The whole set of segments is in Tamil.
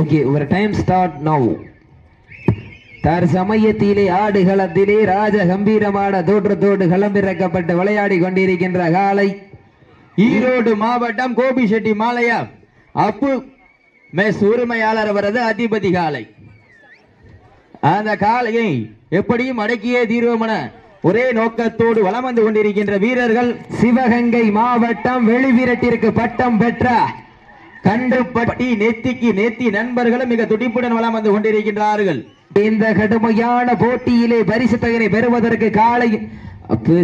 ஓகே ஒரு டைம் ஸ்டார்ட் நவ் தற்சமயத்திலே ஆடுகளத்திலே ராஜ கம்பீரமான தோற்றத்தோடு களமிறக்கப்பட்டு விளையாடி கொண்டிருக்கின்ற காலை ஈரோடு மாவட்டம் கோபி செட்டி மாலையா. அப்பு மெஸ் உரிமையாளர் அவரது அதிபதி காலை. அந்த காளையை எப்படியும் அடக்கியே தீர்வமென ஒரே நோக்கத்தோடு வலம் வந்து கொண்டிருக்கின்ற வீரர்கள் சிவகங்கை மாவட்டம் வெளிவீரட்டிற்கு பட்டம் பெற்ற கண்டுபட்டி நெத்திக்கு நெத்தி நண்பர்களும் மிக துடிப்புடன் வலம் வந்து கொண்டிருக்கின்றார்கள். இந்த கடுமையான போட்டியிலே பரிசு தொகையை பெறுவதற்கு காலை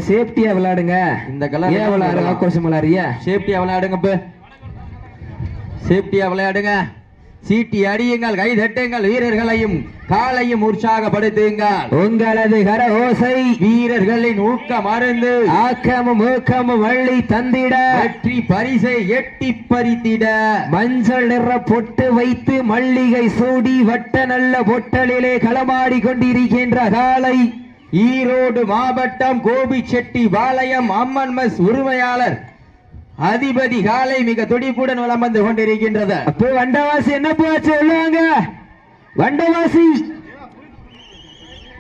சேஃப்டியா விளையாடுங்க. இந்த கலர் ஏன் விளையாடு ஆக்ரோஷம் விளையாடுறியா? சேஃப்டியா விளையாடுங்க சேஃப்டியா விளையாடுங்க. சீட்டி அடியுங்கள் கை தட்டுங்கள் வீரர்களையும் காலையும் உற்சாகப்படுத்துங்கள். உங்களது கர ஓசை வீரர்களின் ஊக்கம் அருந்து ஆக்கமும் ஊக்கமும் வள்ளி தந்திட. வெற்றி பரிசை எட்டி பறித்திட. மஞ்சள் நிற பொட்டு வைத்து மல்லிகை சூடி வட்ட நல்ல பொட்டலிலே களமாடி கொண்டிருக்கின்ற காலை. ஈரோடு மாவட்டம் Gobichettipalayam Amman mess உரிமையாளர் அதிபதி காலை மிக துடிப்புடன் வலம் வந்து கொண்டிருக்கின்றது. அப்போ வண்டவாசி என்ன போச்சு சொல்லுவாங்க? வண்டவாசி.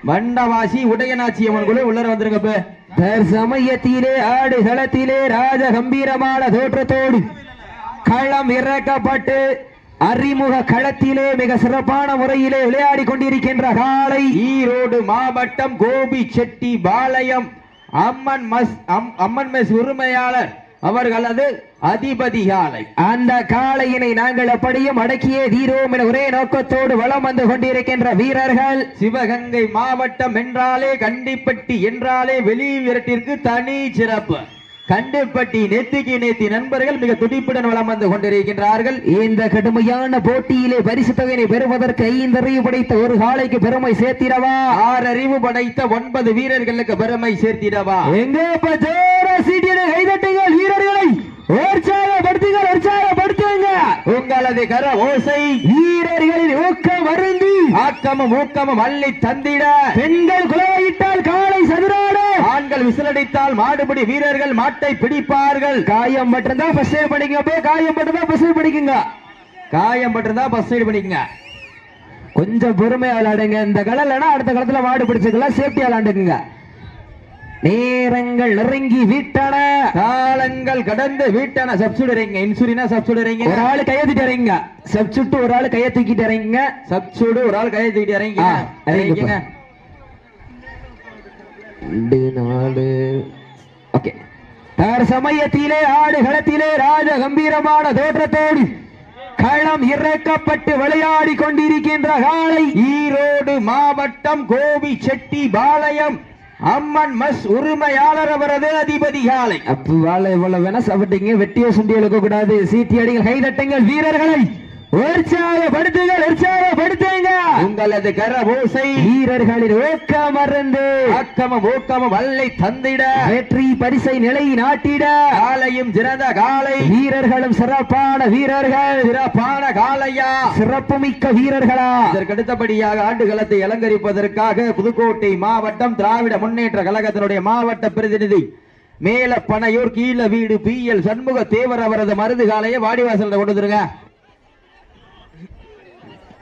வண்டவாசி உடையநாச்சி அம்மன் குழு உள்ளர வந்துருங்க தற்சமயத்திலே ஆடு களத்திலே ராஜ கம்பீரமான தோற்றத்தோடு களம் இறக்கப்பட்டு அறிமுக களத்திலே மிக சிறப்பான முறையிலே விளையாடி கொண்டிருக்கின்ற காலை. ஈரோடு மாவட்டம் கோபி செட்டி பாளையம். அம்மன் மஸ் அம்- அம்மன் மெஸ் உரிமையாளர். அவர்களது அதிபதி காலை அந்த காளையினை நாங்கள் அப்படியும் அடக்கியே தீரோம் என ஒரே நோக்கத்தோடு வலம் வந்து கொண்டிருக்கின்ற வீரர்கள். சிவகங்கை மாவட்டம் என்றாலே கண்டிப்பட்டி என்றாலே வெளி விரட்டிற்கு தனி சிறப்பு. கண்டிப்பட்டி நெத்திக்கு நேத்தி நண்பர்கள் மிக துடிப்புடன் வலம் வந்து கொண்டிருக்கின்றார்கள். இந்த கடுமையான போட்டியிலே பரிசு தொகையினை பெறுவதற்கு ஐந்தறிவு படைத்த ஒரு காளைக்கு பெருமை சேர்த்திடவா? ஆறறிவு படைத்த ஒன்பது வீரர்களுக்கு பெருமை சேர்த்திடவா? எங்க ஜோர சீட்டியனை கைதட்டுங்கள் உற்சாகப்படுத்துங்கள் உற்சாகப்படுத்துங்க. உங்களது கர ஓசை வீரர்களின் ஊக்கம் வருந்தி ஆக்கமும் ஊக்கமும் அள்ளி தந்திட. பெண்கள் குலவையிட்டால் காலை சதுராடு. ஆண்கள் விசிலடித்தால் மாடுபிடி வீரர்கள் மாட்டை பிடிப்பார்கள். காயம் மட்டும்தான் எய்ட் படிங்க போய் காயம் மட்டும்தான் ஃபர்ஸ்ட் எய்ட் படிக்குங்க. காயம் பட்டிருந்தா பஸ் சைடு பண்ணிக்கங்க கொஞ்சம் பொறுமையா விளையாடுங்க. இந்த கடலனா அடுத்த களத்துல மாடு பிடிச்சுக்கலாம் சேஃப்டியா விளையாண்டுக்குங்க. நேரங்கள் நெருங்கி விட்டன. காலங்கள் கடந்து வீட்டான. சப்சுடுறீங்க இன்சூரினா ஒரு சப்சுடுறீங்க ஆளு கையை தூக்கிட்டு இறங்குங்க. சப்சுட்டு ஒரு ஆளு கையை தூக்கிட்டு இறங்குங்க. சப்சுடு ஒரு ஆள் கையை தூக்கிட்டு இறங்கி ஆ, இறங்கிப்பா. இறங்கிங்க. ரெண்டு நாலு ஓகே. தர் சமயத்திலே ஆடு களத்திலே ராஜ கம்பீரமான தோற்றத்தோடு களம் இறக்கப்பட்டு விளையாடி கொண்டிருக்கின்ற காலை ஈரோடு மாவட்டம் கோபி செட்டி பாளையம் அம்மன் மஸ் உரிமையாளர் அவரது அதிபதி காலை அப்ப வாழை இவ்வளவு வேணா சாப்பிட்டீங்க வெட்டியோ சுண்டியோ இருக்க கூடாது சீட்டி அடிகள் கைதட்டுங்கள் வீரர்களை. உற்சாகப்படுத்துங்கள் உற்சாக உங்களது கர ஓசை வீரர்களின் ஊக்கம் மறந்து ஆக்கமும் ஊக்கமும் வல்லை தந்திட வெற்றி பரிசை நிலை நாட்டிட காலையும் சிறந்த காலை வீரர்களும் சிறப்பான வீரர்கள் சிறப்பான காலையா சிறப்புமிக்க வீரர்களா இதற்கடுத்தபடியாக ஆண்டுகளத்தை அலங்கரிப்பதற்காக புதுக்கோட்டை மாவட்டம் திராவிட முன்னேற்ற கழகத்தினுடைய மாவட்ட பிரதிநிதி மேல பனையூர் கீழ வீடு பி எல் சண்முக தேவர் அவரது மருது காலையை வாடிவாசல்ல கொண்டு வந்துருங்க.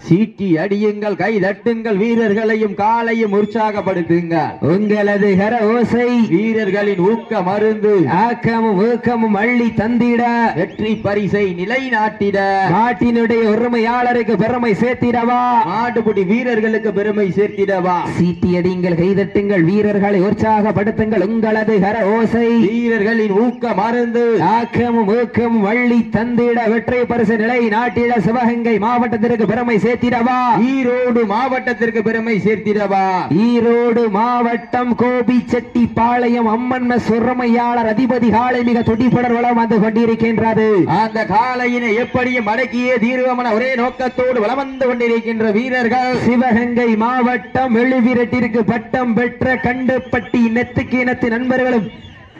சீட்டி அடியுங்கள் கை தட்டுங்கள் வீரர்களையும் காலையும் உற்சாகப்படுத்துங்கள் உங்களது கர ஓசை வீரர்களின் ஊக்க மருந்து ஆக்கமும் ஊக்கமும் அள்ளி தந்திட வெற்றி பரிசை நிலைநாட்டிட. நாட்டினுடைய உரிமையாளருக்கு பெருமை சேர்த்திடவா? மாடுபிடி வீரர்களுக்கு பெருமை சேர்த்திடவா? சீட்டி அடிங்கள் கைதட்டுங்கள் வீரர்களை உற்சாகப்படுத்துங்கள் உங்களது கர ஓசை. வீரர்களின் ஊக்க மருந்து ஆக்கமும் ஊக்கமும் வள்ளி தந்திட வெற்றி பரிசு நிலை நாட்டிட சிவகங்கை மாவட்டத்திற்கு பெருமை சேர்த்திடவா? ஈரோடு மாவட்டத்திற்கு பெருமை சேர்த்திடவா? ஈரோடு மாவட்டம் கோபி செட்டி பாளையம் அம்மன் சுரமையாளர் அதிபதி காலை மிக துடிப்புடன் வளம் வந்து கொண்டிருக்கின்றது. அந்த காலையினை எப்படியும் அடக்கியே தீர்வமன ஒரே நோக்கத்தோடு வலம் வந்து கொண்டிருக்கின்ற வீரர்கள். சிவகங்கை மாவட்டம் எழுவிரட்டிற்கு பட்டம் பெற்ற கண்டுப்பட்டி நெத்துக்கு இனத்து நண்பர்களும்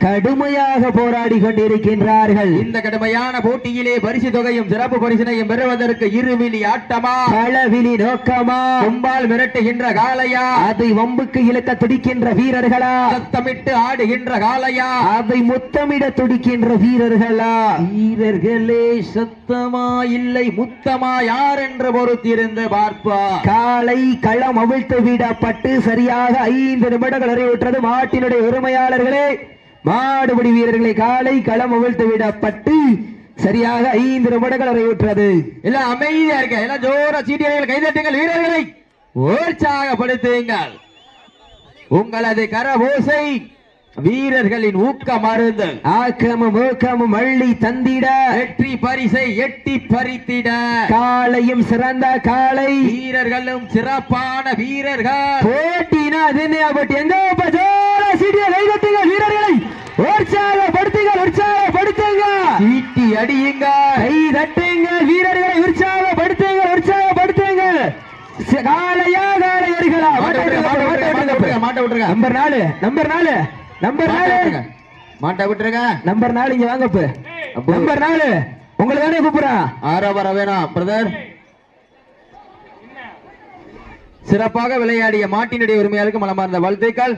கடுமையாக போராடி கொண்டிருக்கின்றார்கள். இந்த கடுமையான போட்டியிலே பரிசு தொகையும் சிறப்பு பரிசினையும் பெறுவதற்கு இருவிழி ஆட்டமா? களவிலி நோக்கமா? கும்பால் மிரட்டுகின்ற காளையா? அதை வம்புக்கு இழுக்க துடிக்கின்ற வீரர்களா? சத்தமிட்டு ஆடுகின்ற காளையா? அதை முத்தமிட துடிக்கின்ற வீரர்களா? வீரர்களே சத்தமா இல்லை முத்தமா யார் என்று பொறுத்திருந்து பார்ப்பா. காலை களம் அவிழ்த்து விடப்பட்டு சரியாக ஐந்து நிமிடங்கள் நிறைவுற்றது. மாட்டினுடைய உரிமையாளர்களே மாடுபிடி வீரர்களை காலை களம் அவிழ்த்து விடப்பட்டு சரியாக ஐந்து நிமிடங்கள் நிறைவுற்றது. எல்லாம் அமைதியா இருக்க எல்லாம் ஜோர சீட்டியர்கள் கைதட்டுங்கள் வீரர்களை. உற்சாகப்படுத்துங்கள். உங்களது கரபோசை வீரர்களின் ஊக்க மருந்து ஆக்கமும் ஊக்கமும் அள்ளி தந்திட. வெற்றி பரிசை எட்டி பறித்திட. காலையும் சிறந்த காலை வீரர்களும் சிறப்பான வீரர்கள். போட்டினா அது என்ன போட்டி ஜோர சீட்டிய கைதட்டுங்க வீரர்களை. உற்சாகப்படுத்துங்க உற்சாகப்படுத்துங்க. சீட்டி அடியுங்க. கை தட்டுங்க வீரர்களை உற்சாகப்படுத்துங்க உற்சாகப்படுத்துங்க. காளையா காளையர்களா மாட்ட விட்டுருங்க. நம்பர் நாலு நம்பர் நாலு நம்பர் நாலு. மாட்ட விட்டுருங்க. நம்பர் நாலு இங்க வாங்க. நம்பர் நாலு உங்களை தானே கூப்பிடுறான் ஆற வர வேணாம் பிரதர். சிறப்பாக விளையாடிய மாட்டினுடைய உரிமையாளருக்கு மனமார்ந்த வாழ்த்துக்கள்.